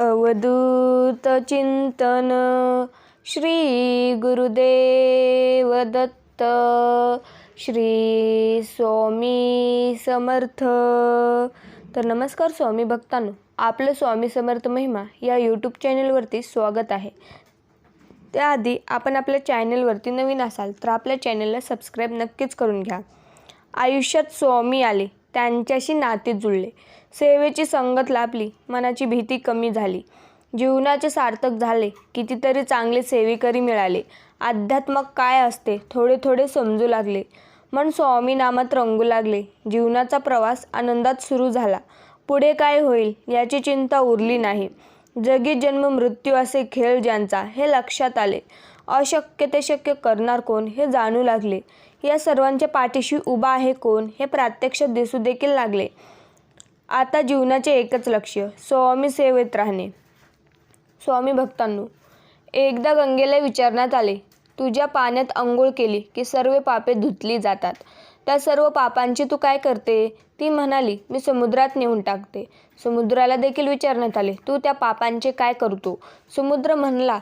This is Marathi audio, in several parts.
अवधूत चिंतन श्री गुरुदेव दत्त श्री स्वामी समर्थ. तर नमस्कार स्वामी भक्तांनो आपलं स्वामी समर्थ महिमा या यूट्यूब चॅनलवरती स्वागत आहे. त्याआधी आपण आपल्या चॅनलवरती नवीन असाल तर आपल्या चॅनलला सबस्क्राईब नक्कीच करून घ्या. आयुष्यात स्वामी आले. त्यांच्याशी नाते जुळले. सेवेची संगत लाभली मनाची भीती कमी झाली. जीवनाचे सार्थक झाले कितीतरी चांगले सेवेकरी मिळाले. अध्यात्मक काय असते थोडे थोडे समजू लागले. मन स्वामी नामात रंगू लागले. जीवनाचा प्रवास आनंदात सुरू झाला. पुढे काय होईल याची चिंता उरली नाही. जगी जन्म मृत्यू असे खेळ ज्यांचा हे लक्षात आले. अशक्य ते शक्य करणार कोण हे जाणू लागले. या सर्वांच्या पाठीशी उभा आहे कोण हे प्रत्यक्ष दिसू देखील लागले. आता जीवनाचे एकच लक्ष स्वामी सेवेत राहणे. स्वामी भक्तांनो एकदा गंगेला विचारण्यात आले तुझ्या पाण्यात आंघोळ केली की सर्व पापे धुतली जातात. त्या सर्व पापांची तू काय करते? ती म्हणाली मी समुद्रात नेऊन टाकते. समुद्राला देखील विचारण्यात आले तू त्या पापांचे काय करतो? समुद्र म्हणला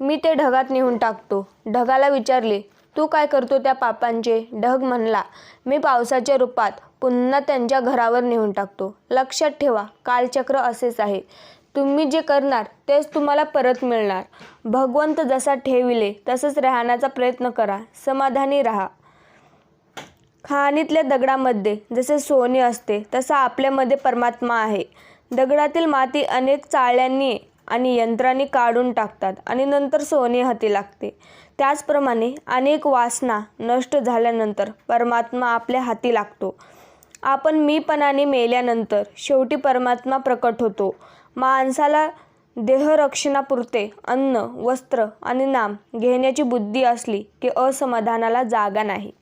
मी ते ढगात नेऊन टाकतो. ढगाला विचारले तू काय करतो त्या पापांचे? ढग म्हणला. मी पावसाच्या रूपात पुन्हा त्यांच्या घरावर नेऊन टाकतो. लक्षात ठेवा कालचक्र असेच आहे. तुम्ही जे करणार तेच तुम्हाला परत मिळणार. भगवंत जसा ठेविले तसंच राहण्याचा प्रयत्न करा. समाधानी राहा. खाणीतल्या दगडामध्ये जसे सोने असते तसा आपल्यामध्ये परमात्मा आहे. दगडातील माती अनेक चाळ्यांनी आणि यंत्राने काढून टाकतात आणि नंतर सोने हाती लागते. त्याचप्रमाणे अनेक वासना नष्ट झाल्यानंतर परमात्मा आपल्या हाती लागतो. आपण मीपणाने मेल्यानंतर शेवटी परमात्मा प्रकट होतो. माणसाला देहरक्षणापुरते अन्न वस्त्र आणि नाम घेण्याची बुद्धी असली की असमाधानाला जागा नाही.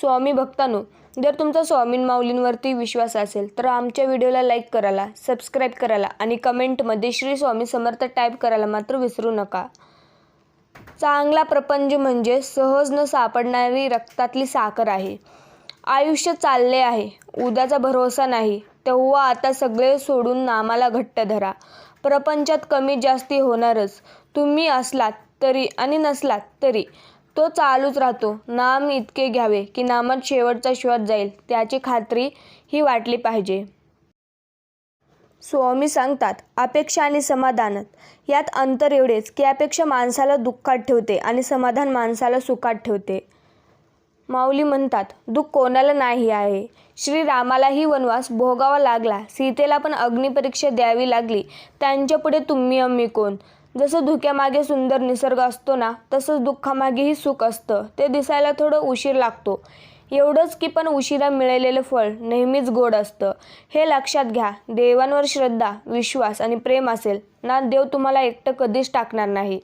स्वामी भक्तांनो जर तुमचा स्वामीन माऊलींवरती विश्वास असेल तर आमच्या व्हिडिओला लाईक करायला सबस्क्राईब करायला आणि कमेंटमध्ये श्री स्वामी समर्थ टाईप करायला मात्र विसरू नका. चांगला प्रपंच म्हणजे सहज न सापडणारी रक्तातली साखर आहे. आयुष्य चालले आहे उद्याचा भरोसा नाही तेव्हा आता सगळे सोडून नामाला घट्ट धरा. प्रपंचात कमी जास्ती होणारच तुम्ही असलात तरी आणि नसलात तरी. तो चालूच राहतो. नाम इतके घ्यावे की नामात शेवटचा श्वास जाईल. त्याची खात्री ही वाटली पाहिजे. स्वामी सांगतात अपेक्षा आणि समाधानात यात अंतर एवढेच की अपेक्षा माणसाला दुःखात ठेवते आणि समाधान माणसाला सुखात ठेवते. माऊली म्हणतात दुःख कोणाला नाही आहे. श्रीरामालाही वनवास भोगावा लागला. सीतेला पण अग्निपरीक्षा द्यावी लागली. त्यांच्यापुढे तुम्ही आम्ही कोण? जसं धुक्यामागे सुंदर निसर्ग असतो ना तसंच दुःखामागेही सुख असतं. ते दिसायला थोडं उशीर लागतो. एवढंच की पण उशिरा मिळालेलं फळ नेहमीच गोड असतं. हे लक्षात घ्या देवांवर श्रद्धा विश्वास आणि प्रेम असेल ना देव तुम्हाला एकटं कधीच टाकणार नाही.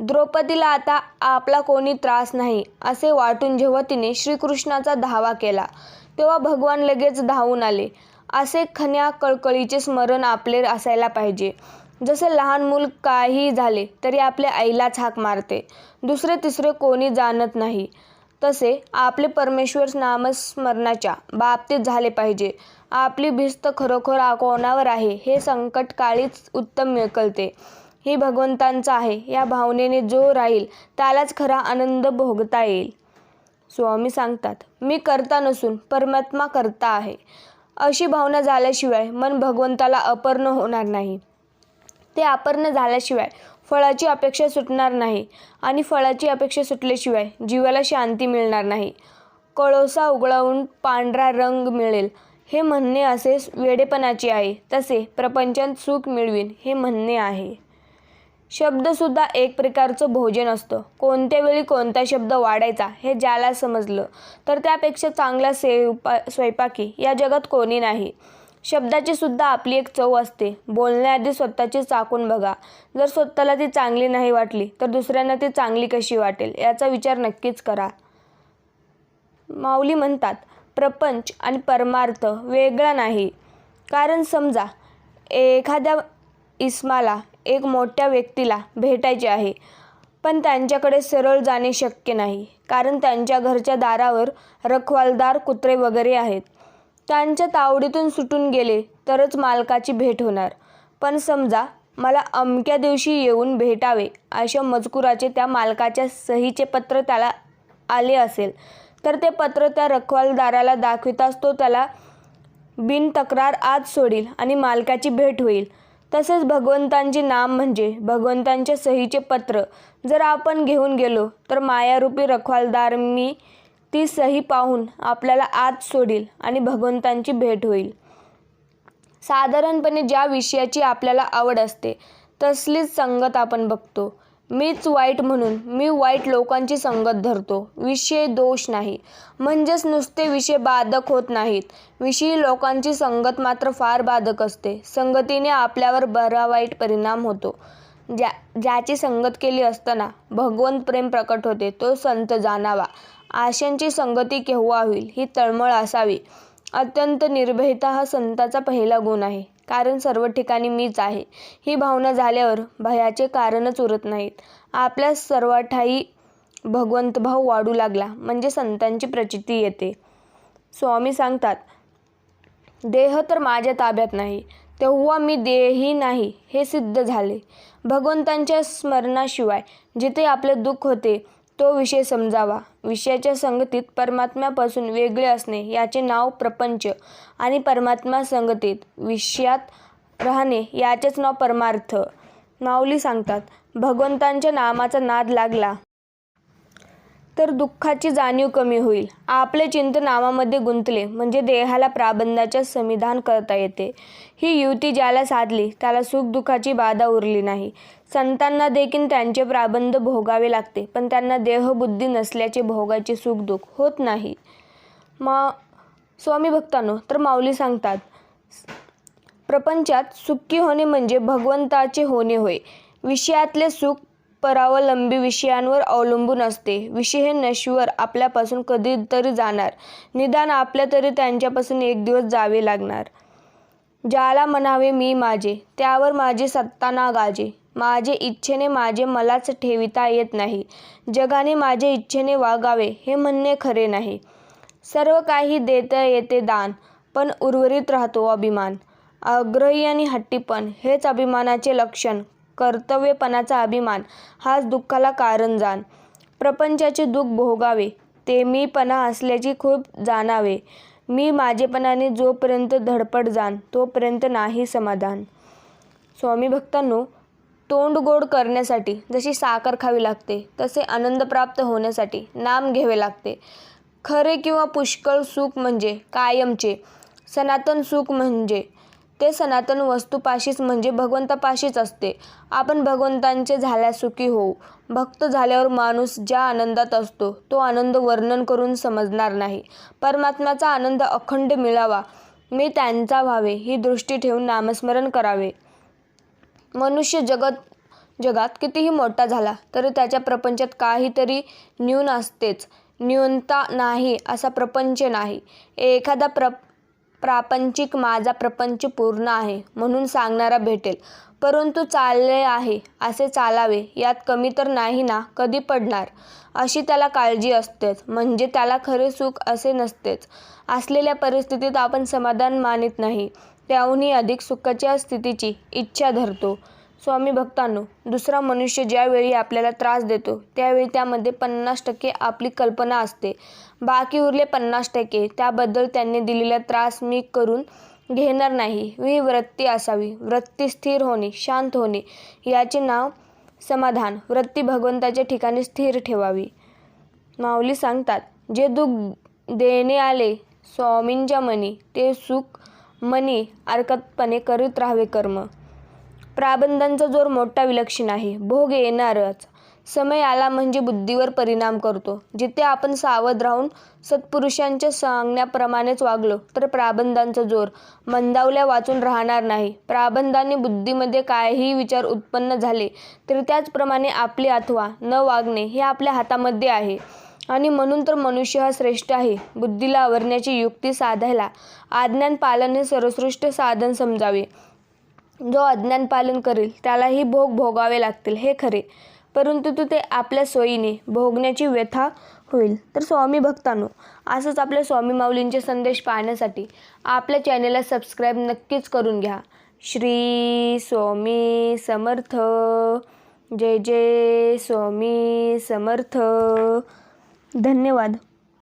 द्रौपदीला आता आपला कोणी त्रास नाही असे वाटून जेव्हा तिने श्रीकृष्णाचा धावा केला तेव्हा भगवान लगेच धावून आले. असे खन्या कळकळीचे स्मरण आपले असायला पाहिजे. जसे लहान मूल काही झाले तरी आपल्या आईलाच हाक मारते. दुसरे तिसरे कोणी जाणत नाही. तसे आपले परमेश्वर नामस्मरणाच्या बाबतीत झाले पाहिजे. आपली भिस्त खरोखर कोणावर आहे हे संकट काळीच उत्तम कळते ही भगवंतांचं आहे या भावनेने जो राहील त्यालाच खरा आनंद भोगता येईल. स्वामी सांगतात मी करता नसून परमात्मा करता आहे. अशी भावना झाल्याशिवाय मन भगवंताला अपर्ण होणार नाही. ते अपर्ण झाल्याशिवाय फळाची अपेक्षा सुटणार नाही आणि फळाची अपेक्षा सुटल्याशिवाय जीवाला शांती मिळणार नाही. कळोसा उगळवून पांढरा रंग मिळेल हे म्हणणे असे वेडेपणाचे आहे तसे प्रपंचात सुख मिळवीन हे म्हणणे आहे. शब्दसुद्धा एक प्रकारचं भोजन असतं. कोणत्या वेळी कोणता शब्द वाढायचा हे ज्याला समजलं तर त्यापेक्षा चांगला सेवपा स्वयंपाकी या जगात कोणी नाही. शब्दाची सुद्धा आपली एक चव असते. बोलण्याआधी स्वतःची चाकून बघा. जर स्वतःला ती चांगली नाही वाटली तर दुसऱ्यांना ती चांगली कशी वाटेल याचा विचार नक्कीच करा. माऊली म्हणतात प्रपंच आणि परमार्थ वेगळा नाही. कारण समजा एखाद्या इस्माला एक मोठ्या व्यक्तीला भेटायचे आहे पण त्यांच्याकडे सरळ जाणे शक्य नाही. कारण त्यांच्या घरच्या दारावर रखवालदार कुत्रे वगैरे आहेत. त्यांच्या तावडीतून सुटून गेले तरच मालकाची भेट होणार. पण समजा मला अमक्या दिवशी येऊन भेटावे अशा मजकुराचे त्या मालकाच्या सहीचे पत्र त्याला आले असेल तर ते पत्र त्या रखवालदाराला दाखविताच तो त्याला बिनतक्रार आज सोडील आणि मालकाची भेट होईल. तसेच भगवंतांचे नाम म्हणजे भगवंतांच्या सहीचे पत्र. जर आपण घेऊन गेलो तर मायारूपी रखवालदार मी ती सही पाहून आपल्याला आत सोडील आणि भगवंतांची भेट होईल. साधारणपणे ज्या विषयाची आपल्याला आवड असते तसलीच संगत आपण बघतो. मीच वाईट म्हणून मी वाईट लोकांची संगत धरतो. विषय दोष नाही. म्हणजेच नुसते विषय बाधक होत नाहीत. विषयी लोकांची संगत मात्र फार बाधक असते. संगतीने आपल्यावर बरा वाईट परिणाम होतो. ज्या ज्याची संगत केली असताना भगवंत प्रेम प्रकट होते तो संत जाणावा. आशांची संगती केव्हा होईल ही तळमळ असावी. अत्यंत निर्भयता हा संताचा पहिला गुण आहे. कारण सर्व ठिकाणी मीच आहे. ही भावना झाल्यावर भयाचे कारणच उरत नाहीत. आपल्या सर्वठाई भगवंतभाव वाढू लागला म्हणजे संतांची प्रचिती येते. स्वामी सांगतात देह तर माझ्या ताब्यात नाही. तेव्हा मी देही नाही हे सिद्ध झाले. भगवंतांच्या स्मरणाशिवाय जिथे आपले दुःख होते तो विषय समजावा. विषयाच्या संगतीत परमात्म्यापासून वेगळे असणे याचे नाव प्रपंच आणि परमात्मा संगतीत. विषयात राहणे याचेच नाव परमार्थ. माऊली सांगतात भगवंतांच्या नामाचा नाद लागला. तर दुःखाची जाणीव कमी होईल. आपले चिंत नामामध्ये गुंतले म्हणजे देहाला प्राबंधाचे संविधान करता येते. ही युती ज्याला साधली त्याला सुखदुःखाची बाधा उरली नाही. संतांना देखील त्यांचे प्राबंध भोगावे लागते पण त्यांना देहबुद्धी नसल्याचे भोगाचे सुखदुःख होत नाही. मा स्वामी भक्तांनो तर माऊली सांगतात प्रपंचात सुखी होणे म्हणजे भगवंताचे होणे होय. विषयातले सुख परावलंबी विषयांवर अवलंबून असते. विषय हे नश्वर आपल्यापासून कधीतरी जाणार. निदान आपल्या तरी त्यांच्यापासून एक दिवस जावे लागणार. ज्याला म्हणावे मी माझे त्यावर माझी सत्ता ना गाजे माझे इच्छेने माझे मलाच ठेविता येत नाही. जगाने माझे इच्छेने वागावे हे म्हणणे खरे नाही. सर्व काही देता येते दान पण उर्वरित राहतो अभिमान. आग्रही आणि हट्टीपण हेच अभिमानाचे लक्षण. कर्तव्यपणाचा अभिमान हाच दुःखाला कारण जाण. प्रपंचाचे दुःख भोगावे ते मीपणा असल्याची खूप जाणावे. मी माझेपणाने जोपर्यंत धडपड जाण तोपर्यंत नाही समाधान. स्वामी भक्तांनो तोंड गोड करण्यासाठी जशी साखर खावी लागते तसे आनंद प्राप्त होण्यासाठी नाम घ्यावे लागते. खरे किंवा पुष्कळ सुख म्हणजे कायमचे सनातन सुख म्हणजे ते सनातन वस्तूपाशीच म्हणजे भगवंतापाशीच असते. आपण भगवंतांचे झाल्यास सुखी होऊ. भक्त झाल्यावर माणूस ज्या आनंदात असतो तो आनंद वर्णन करून समजणार नाही. परमात्म्याचा आनंद अखंड मिळावा. मी त्यांचा व्हावे ही दृष्टी ठेवून नामस्मरण करावे. मनुष्य जगत जगात कितीही मोठा झाला तरी त्याच्या प्रपंचात काहीतरी न्यून असतेच. न्यूनता नाही असा प्रपंच नाही. एखादा प्र प्रापंचिक माझा प्रपंच पूर्ण आहे म्हणून सांगणारा भेटेल. परंतु चालले आहे असे चालावे यात कमी तर नाही ना कधी पडणार? अशी त्याला काळजी असतेच म्हणजे त्याला खरे सुख असे नसतेच. असलेल्या परिस्थितीत आपण समाधान मानित नाही. त्याहूनही अधिक सुखाच्या स्थितीची इच्छा धरतो. स्वामी भक्तांनो दुसरा मनुष्य ज्यावेळी आपल्याला त्रास देतो त्यावेळी त्यामध्ये पन्नास टक्के आपली कल्पना असते. बाकी उरले पन्नास टक्के त्याबद्दल त्यांनी दिलेला त्रास मी करून घेणार नाही. ही वृत्ती असावी. वृत्ती स्थिर होणे शांत होणे याचे नाव समाधान. वृत्ती भगवंताच्या ठिकाणी स्थिर ठेवावी. माऊली सांगतात जे दुःख देणे आले स्वामींच्या मनी ते सुख मनी अरकतपणे करीत राहावे कर्म. प्राबंधांचा जोर मोठा विलक्षण आहे. भोग येणारच. समय आला म्हणजे बुद्धीवर परिणाम करतो. जिथे आपण सावध राहून सत्पुरुषांच्या सांगण्याप्रमाणेच वागलो तर प्राबंधांचा जोर मंदावल्या वाचून राहणार नाही. प्राबंधाने बुद्धीमध्ये काहीही विचार उत्पन्न झाले तर त्याचप्रमाणे आपली अथवा न वागणे हे आपल्या हातामध्ये आहे. आणि म्हणून तर मनुष्य हा श्रेष्ठ आहे. बुद्धीला आवरण्याची युक्ती साधायला आज्ञान पालन हे सर्वश्रेष्ठ साधन समजावे. जो अज्ञान पालन करेल त्यालाही भोग भोगावे लागतील. हे खरे. परंतु तो ते आपल्या सोयीने भोगण्याची व्यथा होईल. तर स्वामी भक्तांनो असंच आपल्या स्वामी माऊलींचे संदेश पाहण्यासाठी आपल्या चॅनेलला सबस्क्राईब नक्कीच करून घ्या. श्री स्वामी समर्थ. जय जय स्वामी समर्थ. धन्यवाद.